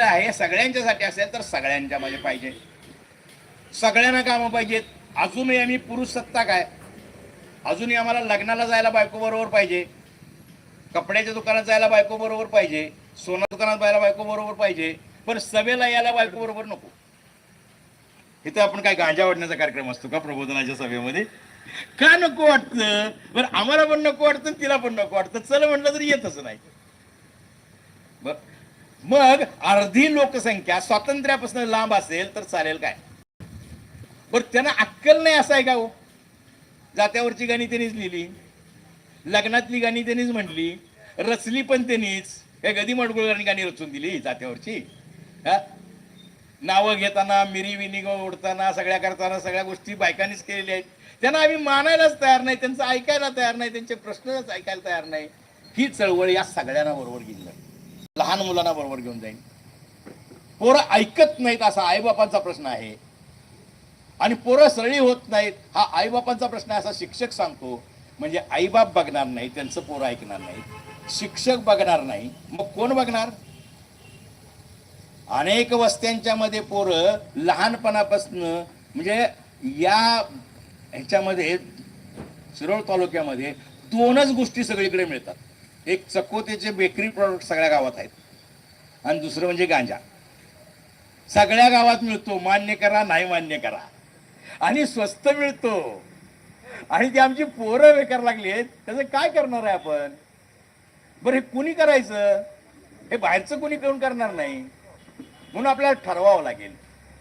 आहे सगळ्यांच्यासाठी असेल तर सगळ्यांच्या मध्ये पाहिजे. सगळ्यांना कामं पाहिजेत. अजूनही आम्ही पुरुष सत्ता काय अजूनही आम्हाला लग्नाला जायला बायको बरोबर पाहिजे. कपड्याच्या दुकानात जायला बायको बरोबर पाहिजे. सोना दुकानात जायला बायको बरोबर पाहिजे. पण सभेला यायला बायको बरोबर नको. इथं आपण काय गांजा वाढण्याचा कार्यक्रम असतो का प्रबोधनाच्या सभेमध्ये? का नको वाटतं? बरं आम्हाला पण नको वाटतं तिला पण नको वाटतं. चल म्हटलं तरी येतच नाही. बरं. मग अर्धी लोकसंख्या स्वातंत्र्यापासून लांब असेल तर चालेल काय? बर त्यांना अक्कल नाही असं आहे का हो? जात्यावरची गाणी त्यांनीच लिहिली लग्नातली गाणी त्यांनीच म्हटली रचली पण त्यांनीच. हे गदी मडगुळकरांनी गाणी रचून दिली जात्यावरची. हा? नावं घेताना मिरी विनिग ओढताना सगळ्या करताना सगळ्या गोष्टी बायकांनीच केलेल्या आहेत. त्यांना आम्ही मानायलाच तयार नाही त्यांचं ऐकायला तयार नाही त्यांचे प्रश्नच ऐकायला तयार नाही. ही चळवळ या सगळ्यांना बरोबर गेली लहान मुलांना बरोबर घेऊन जाईन. पोरं ऐकत नाहीत असा आईबापांचा प्रश्न आहे. आणि पोरं सरळी होत नाहीत हा आईबापांचा प्रश्न आहे असा शिक्षक सांगतो. म्हणजे आईबाप बघणार नाही त्यांचं पोरं ऐकणार नाही. शिक्षक बघणार नाही मग कोण बघणार? अनेक वस्त्यांच्या मध्ये पोरं लहानपणापासून म्हणजे या ह्याच्यामध्ये शिरोळ तालुक्यामध्ये दोनच गोष्टी सगळीकडे मिळतात. एक चकोतेचे बेकरी प्रॉडक्ट सगळ्या गावात आहेत. आणि दुसरं म्हणजे गांजा. सगळ्या गावात मिळतो मान्य करा नाही मान्य करा. आणि स्वस्त मिळतो. आणि ती आमची पोरं बेकार लागली आहेत. त्याचं काय करणार आहे आपण? बरं हे कुणी करायचं? हे बाहेरचं कुणी करून करणार नाही? म्हणून आपल्याला ठरवावं लागेल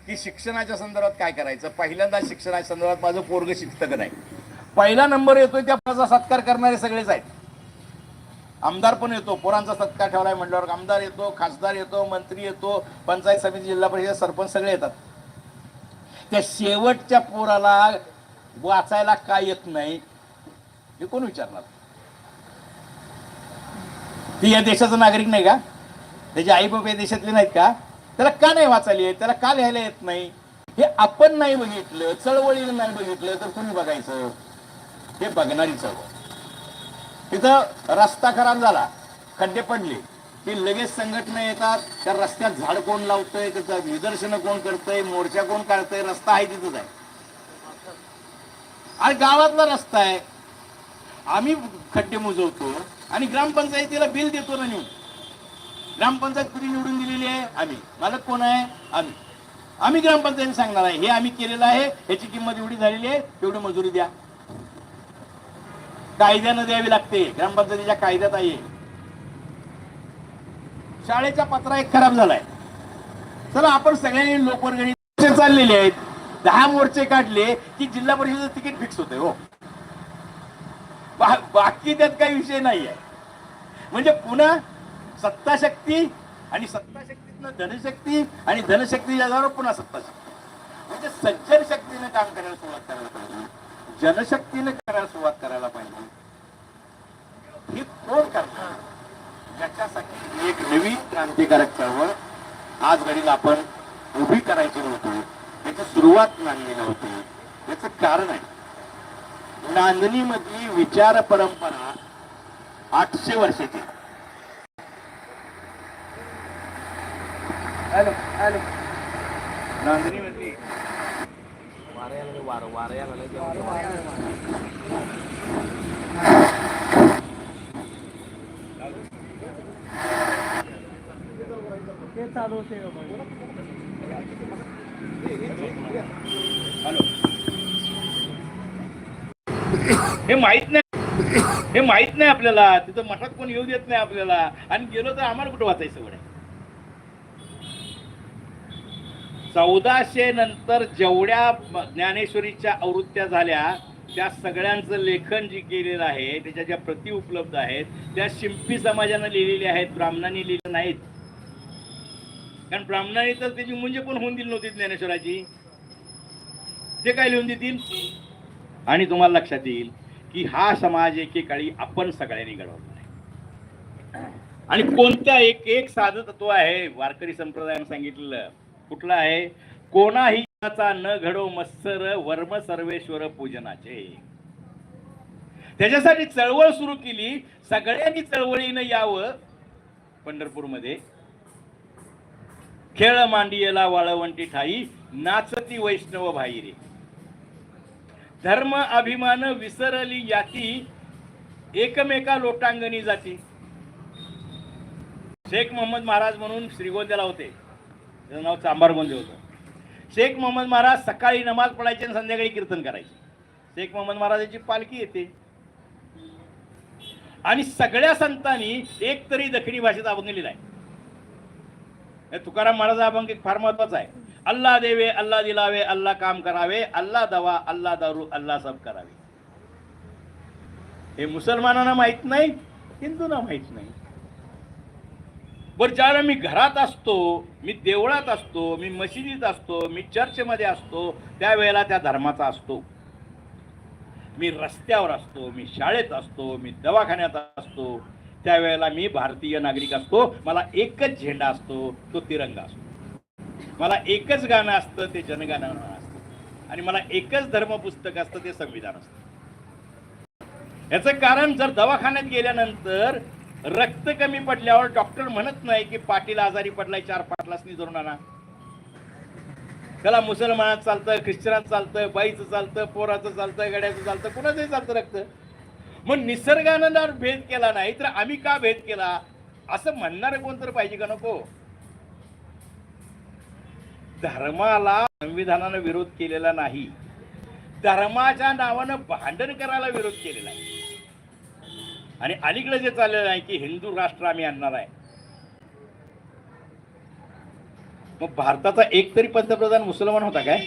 की शिक्षणाच्या संदर्भात काय करायचं. पहिल्यांदा शिक्षणाच्या संदर्भात माझं पोरग शिकतं का नाही. पहिला नंबर येतोय त्या माझा सत्कार करणारे सगळेच आहेत. आमदार पण येतो पोरांचा सत्कार ठेवलाय म्हटल्यावर आमदार येतो खासदार येतो मंत्री येतो पंचायत समिती जिल्हा परिषद सरपंच सगळे येतात. त्या शेवटच्या पोराला वाचायला काय येत नाही हे कोण विचारणार? ती या देशाचा नागरिक नाही का? त्याचे आई बाप या देशातले नाहीत का? त्याला का नाही वाचायला येत? त्याला का लिहायला येत नाही? हे आपण नाही बघितलं चळवळीनं नाही बघितलं तर कुणी बघायचं? हे बघणारी चळवळ तिथं रस्ता खराब झाला. खड्डे पडले. की लगेच संघटना येतात. त्या रस्त्यात झाड कोण लावतंय त्याचं निदर्शनं कोण करतंय मोर्चा कोण काढतंय रस्ता आहे तिथंच आहे. आणि गावातला रस्ता आहे. आम्ही खड्डे मुजवतो आणि ग्रामपंचायतीला बिल देतो ना नेऊन. ग्रामपंचायत कुठे निवडून दिलेली आहे? आम्ही. मालक कोण आहे? आम्ही. आम्ही ग्रामपंचायत सांगणार आहे. हे आम्ही केलेलं आहे. ह्याची किंमत एवढी झालेली आहे. तेवढी मजुरी द्या. कायद्यानं द्यावी लागते. ग्रामपंचायतीच्या कायद्यात आहे. शाळेचा पत्रा एक खराब झालाय. चला आपण सगळ्यांनी लोकवर्गणी चाललेले आहेत. दहा मोर्चे काढले की जिल्हा परिषदेचं तिकीट फिक्स होते हो. बा- बाकी त्यात काही विषय नाही आहे म्हणजे पुन्हा सत्ताशक्ती आणि सत्ताशक्तीतनं धनशक्ती आणि धनशक्तीच्या आधारावर पुन्हा सत्ताशक्ती. म्हणजे सज्जन शक्तीने काम करायला सुरुवात करायला पाहिजे. जनशक्तीने करायला सुरुवात करायला पाहिजे. कोण करणार याच्यासाठी एक नवीन क्रांतिकारक चळवळ आज घडीला आपण उभी करायची नव्हती. त्याची सुरुवात नांदली नव्हती. याचं कारण आहे. नांदणीमधली विचार परंपरा आठशे वर्षाची. Hello hello. नांदणीमधली. हॅलो हे माहीत नाही. हे माहीत नाही आपल्याला. तिथं मठात कोण येऊ देत नाही आपल्याला. आणि गेलो तर आम्हाला कुठं वाचायचं वडे चौदाशे नंतर जेवढ्या ज्ञानेश्वरीच्या आवृत्त्या झाल्या त्या सगळ्यांचं लेखन जे केलेलं आहे त्याच्या ज्या प्रती उपलब्ध आहेत त्या शिंपी समाजानं लिहिलेल्या आहेत ब्राह्मणांनी लिहिल्या नाहीत. कारण ब्राह्मणांनी तर त्याची मुंजे पण होऊन दिली नव्हती ज्ञानेश्वराची. ते काय लिहून देतील? आणि तुम्हाला लक्षात येईल की हा समाज एकेकाळी आपण सगळ्यांनी घडवला आहे. आणि कोणत्या एक एक साधं तत्व आहे वारकरी संप्रदायानं सांगितलेलं कुठलं आहे? कोणाही न घडो मत्सर वर्म सर्वेश्वर पूजनाचे. त्याच्यासाठी चळवळ सुरू केली सगळ्यांनी चळवळीनं यावं पंढरपूरमध्ये. खेळ मांडियेला वाळवंटी ठाई नाचती वैष्णव भाईरे. धर्म अभिमान विसरली याती एकमेका लोटांगणी जाती. शेख मोहम्मद महाराज म्हणून श्रीगोंद्याला होते. त्याचं नाव चांभारगोंदे होतं. शेख मोहम्मद महाराज सकाळी नमाज पडायचे आणि संध्याकाळी कीर्तन करायचे. शेख मोहम्मद महाराजांची पालखी येते. आणि सगळ्या संतांनी एक तरी दखणी भाषेत अभंग लिहिला आहे. तुकाराम महाराजा अभंग एक फार महत्त्वाचा आहे. अल्ला देवे अल्ला दिलावे अल्ला काम करावे अल्ला दवा अल्ला दारू अल्ला सब करावे. हे मुसलमानांना माहीत नाही हिंदूंना माहीत नाही. बरं ज्यावेळेला मी घरात असतो मी देवळात असतो मी मशिदीत असतो मी चर्चमध्ये असतो त्यावेळेला त्या धर्माचा असतो. मी रस्त्यावर असतो मी शाळेत असतो मी दवाखान्यात असतो त्यावेळेला मी भारतीय नागरिक असतो. मला एकच झेंडा असतो तो तिरंगा असतो. मला एकच गाणं असतं ते जनगाणं असतं. आणि मला एकच धर्मपुस्तक असतं ते संविधान असतं. याचं कारण जर दवाखान्यात गेल्यानंतर रक्त कमी पडल्यावर डॉक्टर म्हणत नाही की पाटील आजारी पडलाय चार पाटलासनी धरून आणा. त्याला मुसलमानात चालतं ख्रिश्चनात चालतं बाईचं चालतं पोराचं चालतं गड्याचं चालतं कुणाचंही चालतं रक्त. मग निसर्गानं जर भेद केला नाही तर आम्ही का भेद केला? असं म्हणणार कोण तर पाहिजे का नको? धर्माला संविधानानं विरोध केलेला नाही. धर्माच्या नावानं भांडण करायला विरोध केलेला आहे. आणि अलीकडे जे चाललेलं आहे की हिंदू राष्ट्र आम्ही आणणार आहे. मग भारताचा एक तरी पंतप्रधान मुसलमान होता काय?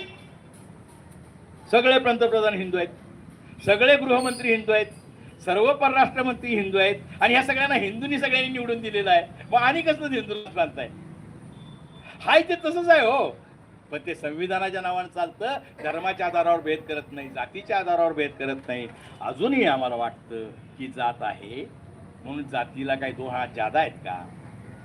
सगळे पंतप्रधान हिंदू आहेत. सगळे गृहमंत्री हिंदू आहेत. सर्व परराष्ट्र मंत्री हिंदू आहेत. आणि ह्या सगळ्यांना हिंदूंनी सगळ्यांनी निवडून दिलेलं आहे. मग आणि कसं हिंदूला चालतंय हाय ते तसंच आहे हो. पण ते संविधानाच्या नावानं चालतं. धर्माच्या आधारावर भेद करत नाही जातीच्या आधारावर भेद करत नाही. अजूनही आम्हाला वाटतं की जात आहे. म्हणून जातीला काही दोहा हात जादा आहेत का?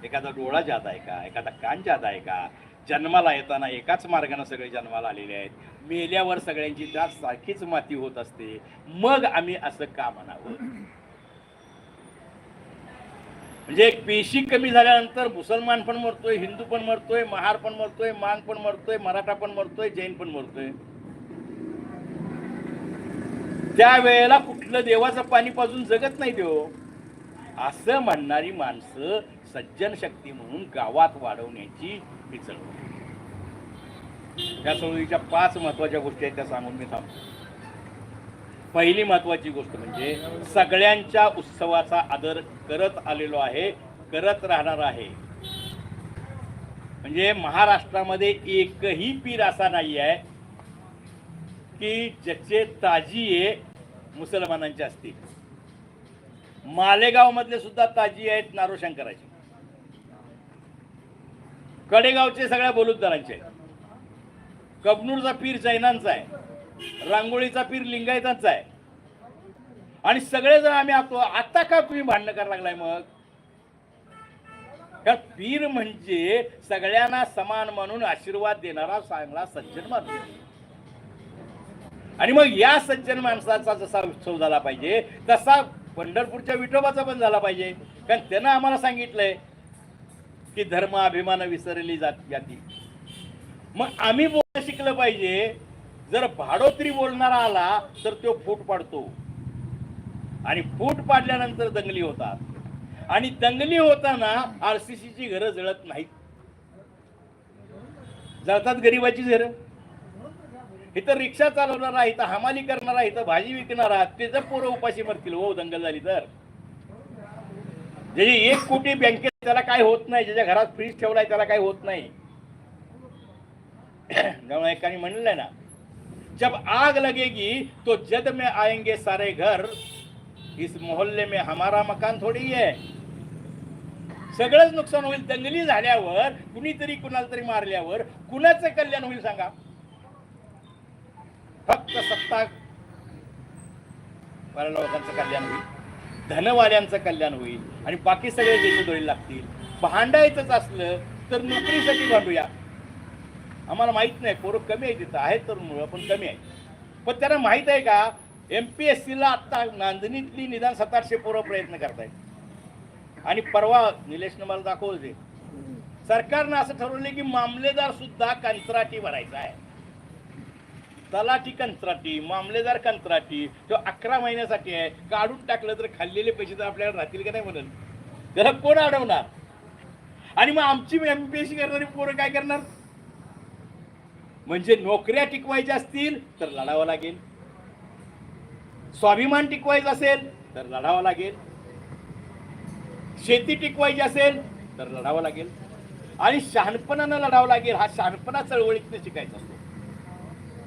एखादा डोळा जादा आहे का? एखादा कान जादा आहे का? जन्माला येताना एकाच मार्गाने सगळे जन्माला आलेले आहेत. मेल्यावर सगळ्यांची जात सारखीच माती होत असते. मग आम्ही असं का म्हणावं? म्हणजे एक पेशी कमी झाल्यानंतर मुसलमान पण मरतोय हिंदू पण मरतोय महार पण मरतोय मांग पण मरतोय मराठा पण मरतोय जैन पण मरतोय. त्यावेळेला कुठलं देवाचं पाणी पाजून जगत नाही देव असं म्हणणारी माणसं सज्जन शक्ती म्हणून गावात वाढवण्याची ही चळवळ त्या चळवळीच्या पाच महत्त्वाच्या गोष्टी आहेत त्या सांगून मी थांबतो. पहिली महत्वाची गोष्ट म्हणजे सगळ्यांच्या उत्सवाचा आदर करत आलेलो आहे करत राहणार आहे. म्हणजे महाराष्ट्रामध्ये एकही पीर असा नाही आहे की ज्याचे ताजिये मुसलमानांचे असतील. मालेगाव मधले सुद्धा ताजी आहेत नारोशंकराचे. कडेगावचे सगळ्या बलुतदारांचे कबनूरचा पीर जैनांचा आहे. रांगोळीचा पीर लिंगायतांचा आहे. आणि सगळे जण आम्ही आतो आता का तुम्ही भांडणं करायला लागलाय मग? कारण पीर म्हणजे सगळ्यांना समान म्हणून आशीर्वाद देणारा चांगला सज्जन माणूस. आणि मग या सज्जन माणसाचा जसा उत्सव झाला पाहिजे तसा पंढरपूरच्या विठोबाचा पण झाला पाहिजे. कारण त्यानं आम्हाला सांगितलंय की धर्म अभिमान विसरली जात जाती. मग आम्ही बोलणं शिकलं पाहिजे. जर भाडोत्री बोलणारा आला तर तो फूट पाडतो. आणि फूट पाडल्यानंतर दंगली होतात. आणि दंगली होताना आरसीसीची घरं जळत नाहीत. जळतात गरिबाची घरं. इथं रिक्षा चालवणारा इथं हमाली करणारा इथं भाजी विकणारा जर पोरं उपाशी मरतील हो दंगल झाली तर. एक कोटी बँकेत त्याला काय होत नाही ज्याच्या घरात फ्रीज ठेवलाय त्याला काय होत नाही. एकाने म्हणलंय ना जब आग लगेगी तो जद में आएंगे सारे घर. इस मोहल्ले में हमारा मकान थोडी आहे सगळंच नुकसान होईल दंगली झाल्यावर कुणीतरी कुणाला तरी मारल्यावर कुणाचं कल्याण होईल सांगा. फक्त सत्ता लोकांचं कल्याण होईल. धनवाल्यांचं कल्याण होईल आणि बाकी सगळे देशोधडी लागतील. भांडायचंच असलं तर नोकरीसाठी भांडूया. आम्हाला माहीत नाही पोरं कमी आहे तिथं आहेत तर मुळं पण कमी आहे पण त्यांना माहीत आहे का एम पी एस सीला आत्ता नांदणीतली निदान सतराशे पोरं प्रयत्न करतायत. आणि परवा निलेशनं मला दाखवते सरकारनं असं ठरवलं की मामलेदार सुद्धा कंत्राटी भरायचा आहे. तलाठी कंत्राटी मामलेदार कंत्राटी तो अकरा महिन्यासाठी आहे. काढून टाकलं तर खाल्लेले पैसे तर आपल्याला राहतील का नाही म्हणून? त्याला कोण अडवणार? आणि मग आमची एम पी एस सी करणारी पोरं काय करणार? म्हणजे नोकऱ्या टिकवायच्या असतील तर लढावं लागेल. स्वाभिमान टिकवायचं असेल तर लढावं लागेल. शेती टिकवायची असेल तर लढावं लागेल. आणि शहाणपणानं लढावं लागेल. हा शहाणपणा चळवळीतनं शिकायचा असतो.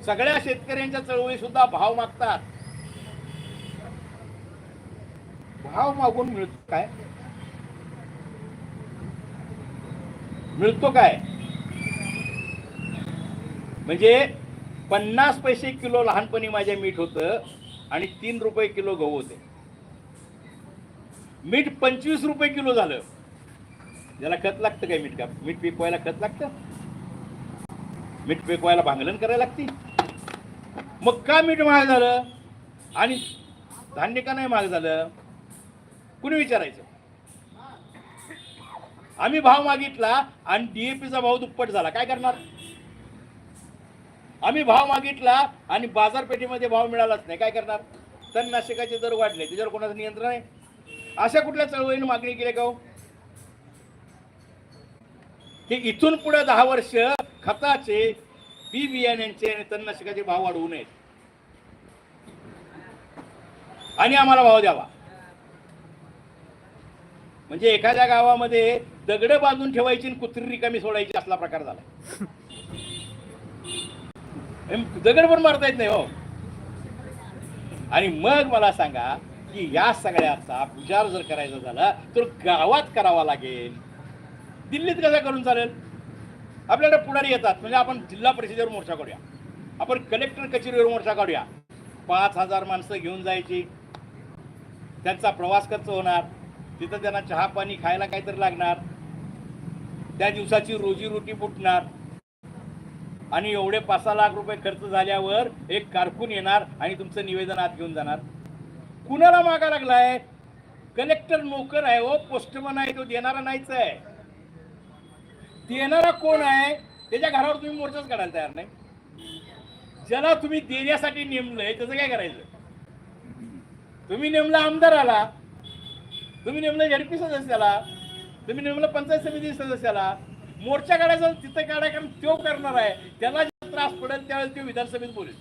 सगळ्या शेतकऱ्यांच्या चळवळी सुद्धा भाव मागतात. भाव मागून मिळतो काय? मिळतो काय? म्हणजे पन्नास पैसे किलो लहानपणी माझ्या मीठ होतं आणि तीन रुपये किलो गहू होते. मीठ पंचवीस रुपये किलो झालं. ज्याला खत लागतं काय मीठ का? मीठ पिकवायला खत लागतं? मीठ पिकवायला भांगलन करायला लागते? मग का मीठ महाग झालं? आणि धान्य का नाही महाग झालं? कुणी विचारायचं? आम्ही भाव मागितला आणि डीएपीचा भाव दुप्पट झाला. काय करणार? आम्ही भाव मागितला आणि बाजारपेठेमध्ये भाव मिळालाच नाही. काय करणार? तणनाशकाचे दर वाढले. त्याच्यावर कोणाचं नियंत्रण आहे? अशा कुठल्या चळवळीने मागणी केली का हो? की इथून पुढे दहा वर्ष खताचे बी बियाण्यांचे आणि तणनाशकाचे भाव वाढवू नयेत. आणि आम्हाला भाव द्यावा. म्हणजे एखाद्या गावामध्ये दगड बांधून ठेवायची आणि कुत्री रिकामी सोडायची असला प्रकार झाला दगड पण मारता येत नाही हो. आणि मग मला सांगा की या सगळ्याचा विचार जर करायचा झाला तर गावात करावा लागेल. दिल्लीत कसा करून चालेल? आपल्याकडे पुढारी येतात. म्हणजे आपण जिल्हा परिषदेवर मोर्चा काढूया. आपण कलेक्टर कचेरीवर मोर्चा काढूया. पाच हजार माणसं घेऊन जायची. त्यांचा प्रवास खर्च होणार. तिथं त्यांना चहा पाणी खायला काहीतरी लागणार. त्या दिवसाची रोजीरोटी फुटणार आणि एवढे पाच सहा लाख रुपये खर्च झाल्यावर एक कारकून येणार आणि तुमचं निवेदन आत घेऊन जाणार. कुणाला मागा लागलाय? कलेक्टर नोकर आहे हो. पोस्टमन आहे तो. देणारा नाहीच आहे. देणारा कोण आहे? त्याच्या घरावर तुम्ही मोर्चाच काढायला तयार नाही. ज्याला तुम्ही देण्यासाठी नेमलंय त्याचं काय करायचं? तुम्ही नेमला आमदाराला तुम्ही नेमलं झडपी सदस्याला तुम्ही नेमलं पंचायत समिती सदस्याला मोर्चा काढायचा तिथं काढाय कारण तो करणार आहे. त्याला जे त्रास पडेल त्यावेळेस तो विधानसभेत बोलेल.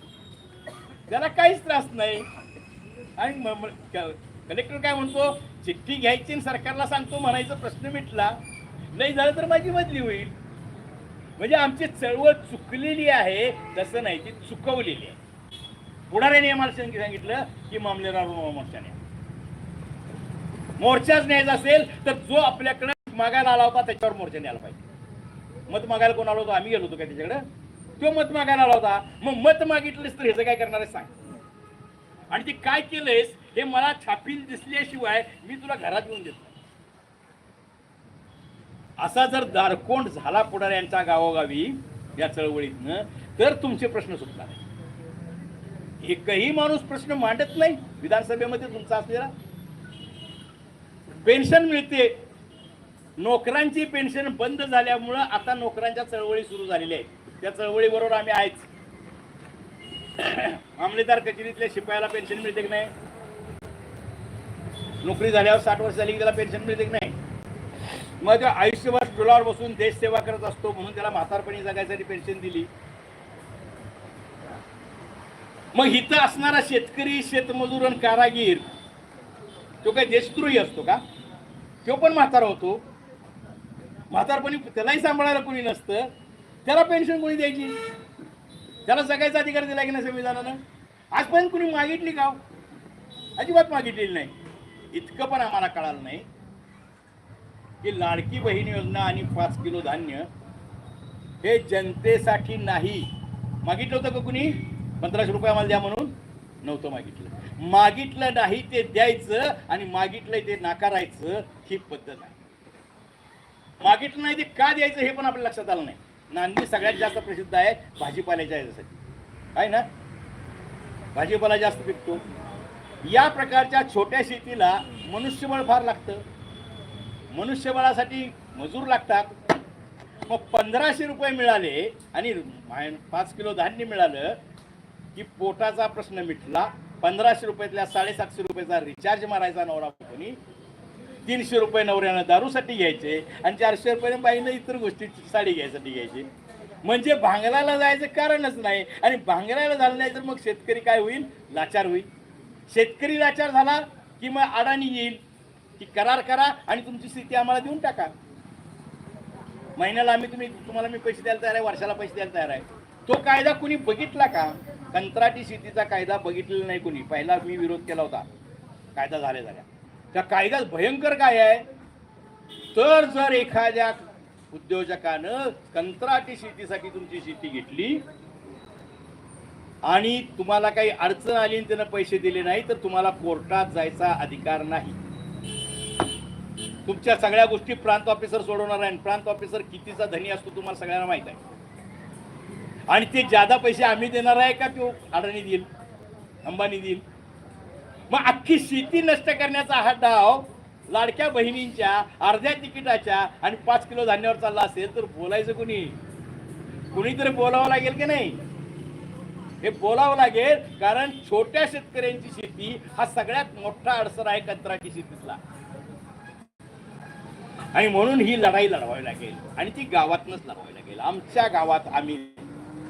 त्याला काहीच त्रास नाही. आणि कलेक्टर काय म्हणतो? चिठ्ठी घ्यायची आणि सरकारला सांगतो म्हणायचा प्रश्न मिटला. नाही झालं तर माझी बदली होईल. म्हणजे आमची चळवळ चुकलेली आहे तसं नाही ती चुकवलेली आहे. पुढाऱ्याने आम्हाला सांगितलं की मामलेदार मोर्चाने. मोर्चाच न्यायचा असेल तर जो आपल्याकडे मागायला आला होता त्याच्यावर मोर्चा न्यायला पाहिजे. मत मागायला कोण आलो होतो? आम्ही गेलो होतो का त्याच्याकडे? तो मत मागायला आला होता. मग मत मागितलंस तर ह्याचं काय करणार आहे सांग. आणि ते काय केलंयस हे मला छापील दिसल्याशिवाय मी तुला घरात येऊन देतो. असा जर दारकोंड झाला पुढाऱ्यांच्या गावोगावी या चळवळीतनं तर तुमचे प्रश्न सुटणार आहे एकही माणूस प्रश्न मांडत नाही. विधानसभेमध्ये तुमचा असलेला पेन्शन मिळते. नोकरांची पेन्शन बंद झाल्यामुळं आता नोकरांच्या चळवळी सुरू झालेल्या आहेत. त्या चळवळीबरोबर आम्ही आहेच मामलेदार कचेरीतल्या शिपायाला पेन्शन मिळते की नाही? नोकरी झाल्यावर साठ वर्ष झाली की त्याला पेन्शन मिळते की नाही? मग त्या आयुष्यभर स्टुलावर बसून देश सेवा करत असतो म्हणून त्याला म्हातारपणी जगायसाठी पेन्शन दिली. मग इथं असणारा शेतकरी शेतमजूर आणि कारागीर तो काही देशद्रोही असतो का? तो पण म्हातारा होतो. म्हातारपणी त्यालाही सांभाळायला कोणी नसतं. त्याला पेन्शन कोणी द्यायची? त्याला जगायचा अधिकार दिला की नाही संविधानानं? आजपर्यंत कुणी मागितली का हो? अजिबात मागितलेली नाही. इतकं पण आम्हाला कळालं नाही. की लाडकी बहीण योजना आणि पाच किलो धान्य हे जनतेसाठी नाही. मागितलं होतं का कुणी? पंधराशे रुपये आम्हाला द्या म्हणून. नव्हतं मागितलं. मागितलं नाही ते द्यायचं आणि मागितलंय ते नाकारायचं ही पद्धत आहे. मागितलं नाही ते का द्यायचं हे पण आपल्या लक्षात आलं नाही. नांदी सगळ्यात जास्त प्रसिद्ध आहे भाजीपाल्याच्या याच्यासाठी आहे ना? भाजीपाला जास्त पिकतो. या प्रकारच्या छोट्या शेतीला मनुष्यबळ फार लागतं. मनुष्यबळासाठी मजूर लागतात. मग पंधराशे रुपये मिळाले आणि पाच किलो धान्य मिळालं की पोटाचा प्रश्न मिटला. पंधराशे रुपयातल्या साडेसातशे रुपयाचा रिचार्ज मारायचा नवरा कोणी तीनशे रुपये नवऱ्यानं दारूसाठी घ्यायचे आणि चारशे रुपये बाईनं इतर गोष्टी साडी घ्यायसाठी घ्यायची. म्हणजे भांगराला जायचं कारणच नाही. आणि भांगराला झालं नाही तर मग शेतकरी काय होईल? लाचार होईल. शेतकरी लाचार झाला की मग अडाणी येईल. की करार करा आणि तुमची स्थिती आम्हाला देऊन टाका. महिन्याला आम्ही तुम्ही तुम्हाला मी पैसे द्यायला तयार आहे वर्षाला पैसे द्यायला तयार आहे. तो कायदा कुणी बघितला का? कंत्राटी शेतीचा कायदा बघितलेला नाही कुणी. पहिला मी विरोध केला होता. कायदा झाल्या झाल्या. त्या कायद्यात भयंकर काय आहे? तर जर एखाद्या उद्योजकानं कंत्राटी शेतीसाठी तुमची शेती घेतली आणि तुम्हाला काही अडचण आली आणि त्यानं पैसे दिले नाही तर तुम्हाला कोर्टात जायचा अधिकार नाही. तुमच्या सगळ्या गोष्टी प्रांत ऑफिसर सोडवणार आहे. आणि प्रांत ऑफिसर कितीचा धनी असतो तुम्हाला सगळ्यांना माहीत आहे. आणि ते ज्यादा पैसे आम्ही देणार आहे का तो अडाणी देईल अंबानी देईल? मग अख्खी शेती नष्ट करण्याचा हा डाव लाडक्या बहिणींच्या अर्ध्या तिकिटाच्या आणि पाच किलो धान्यावर चालला असेल तर बोलायचं कुणी? कुणीतरी बोलावं लागेल की नाही? हे बोलावं लागेल कारण छोट्या शेतकऱ्यांची शेती हा सगळ्यात मोठा अडसर आहे कंत्राटी शेतीतला. आणि म्हणून ही लढाई लढवावी लागेल. आणि ती गावातनच लढवावी लागेल. आमच्या गावात आम्ही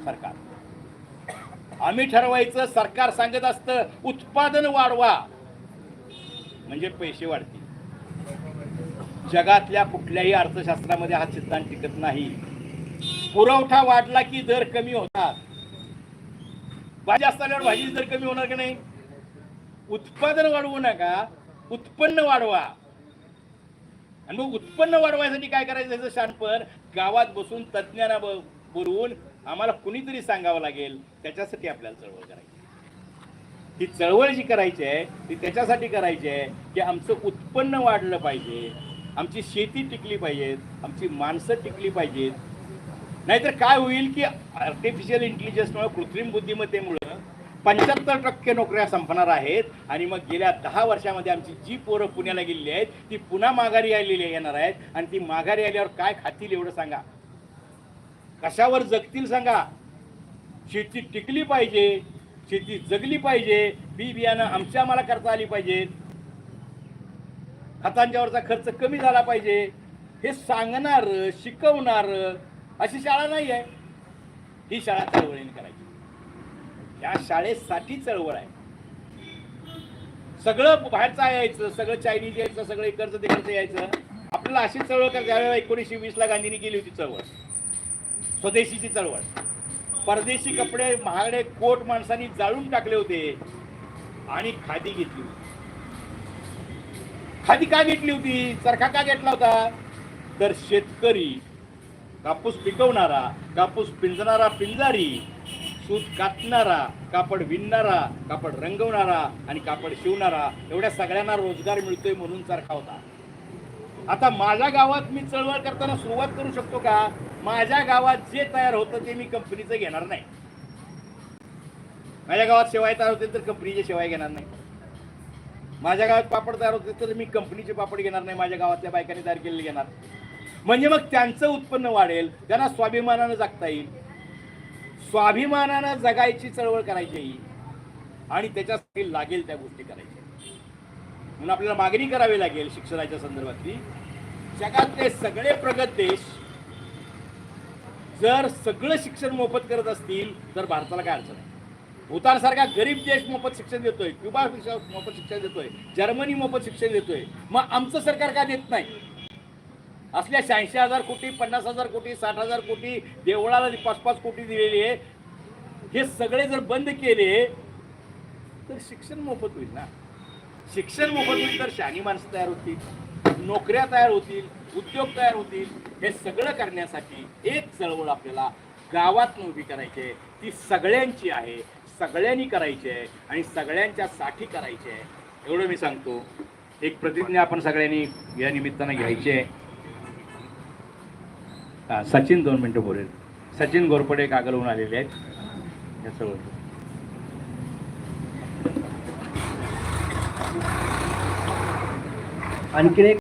सरकार. आम्ही ठरवायचं सरकार सांगत असतं उत्पादन वाढवा. म्हणजे पैसे वाढतील. जगातल्या कुठल्याही अर्थशास्त्रामध्ये हा सिद्धांत टिकत नाही. पुरवठा वाढला की दर कमी होतात. भाजी असताना भाजी दर कमी होणार की नाही? उत्पादन वाढवू नका. उत्पन्न वाढवा. आणि मग उत्पन्न वाढवायसाठी काय करायचं त्याचं शानपण? गावात बसून तज्ज्ञांना बोलवून आम्हाला कुणीतरी सांगावं लागेल. त्याच्यासाठी आपल्याला चळवळ करायची ही चळवळ जी करायची आहे ती त्याच्यासाठी करायची आहे की आमचं उत्पन्न वाढलं पाहिजे. आमची शेती टिकली पाहिजेत आमची माणसं टिकली पाहिजेत. नाहीतर काय होईल की आर्टिफिशियल इंटेलिजन्समुळे कृत्रिम बुद्धिमत्तेमुळे पंच्याहत्तर टक्के नोकऱ्या संपणार आहेत. आणि मग गेल्या दहा वर्षामध्ये आमची जी पोरं पुण्याला गेलेली आहेत ती पुन्हा माघारी आलेली येणार आहेत. आणि ती माघारी आल्यावर काय खातील एवढं सांगा. कशावर जगतील सांगा. शेती टिकली पाहिजे. शेती जगली पाहिजे. बी बियाणं आमच्या आम्हाला करता आली पाहिजेत खतांच्यावरचा खर्च कमी झाला पाहिजे. हे सांगणार शिकवणार अशी शाळा नाही आहे ही शाळा चळवळीने करायची. या शाळेसाठी चळवळ आहे. सगळं बाहेरचं यायचं सगळं चायनीज यायचं सगळं इकडचं तिकडचं यायचं. आपल्याला अशी चळवळ कर ज्यावेळेला एकोणीसशे वीसला गांधींनी केली होती चळवळ. स्वदेशीची चळवळ. परदेशी कपडे महागडे कोट माणसांनी जाळून टाकले होते आणि खादी घेतली होती. खादी का घेतली होती? चरखा का घेतला होता? तर शेतकरी कापूस पिकवणारा कापूस पिंजणारा पिंजारी सूत कातणारा कापड विणणारा कापड रंगवणारा आणि कापड शिवणारा एवढ्या सगळ्यांना रोजगार मिळतोय म्हणून सारखा होता. आता माझ्या गावात मी चळवळ करताना सुरुवात करू शकतो का? माझ्या गावात जे तयार होतं ते मी कंपनीचं घेणार नाही. माझ्या गावात शेवाय तयार होते तर कंपनीचे शेवाय घेणार नाही. माझ्या गावात पापड तयार होते तर मी कंपनीचे पापड घेणार नाही. माझ्या गावातल्या बायकांनी तयार केलेले घेणार. म्हणजे मग त्यांचं उत्पन्न वाढेल त्यांना स्वाभिमानानं जगता येईल. स्वाभिमानानं जगायची चळवळ करायची. आणि त्याच्यासाठी लागेल त्या गोष्टी करायच्या. म्हणून आपल्याला मागणी करावी लागेल शिक्षणाच्या संदर्भातली. जगातले सगळे प्रगत देश जर सगळं शिक्षण मोफत करत असतील तर भारताला काय अडचण आहे? भूतानसारखा गरीब देश मोफत शिक्षण देतोय क्युबा मोफत शिक्षण देतोय जर्मनी मोफत शिक्षण देतोय. मग आमचं सरकार का देत नाही? असल्या शहाऐंशी हजार कोटी पन्नास हजार कोटी साठ हजार कोटी देवळाला पाच पाच कोटी दिलेली आहे. हे सगळे जर बंद केले तर शिक्षण मोफत होईल ना. शिक्षण मोफत होईल तर शहाणी माणसं तयार होतील नोकऱ्या तयार होतील उद्योग तयार होतील. हे सगळं करण्यासाठी एक चळवळ आपल्याला गावात उभी करायची आहे. ती सगळ्यांची आहे. सगळ्यांनी करायची आहे आणि सगळ्यांच्या साठी करायची आहे. एवढं मी सांगतो. एक प्रतिज्ञा आपण सगळ्यांनी या निमित्तानं घ्यायची आहे. सचिन दोन मिनटं बोलेल. सचिन गोरपडे होऊन आलेले आहेत. याचं बोलतो आणखीन एक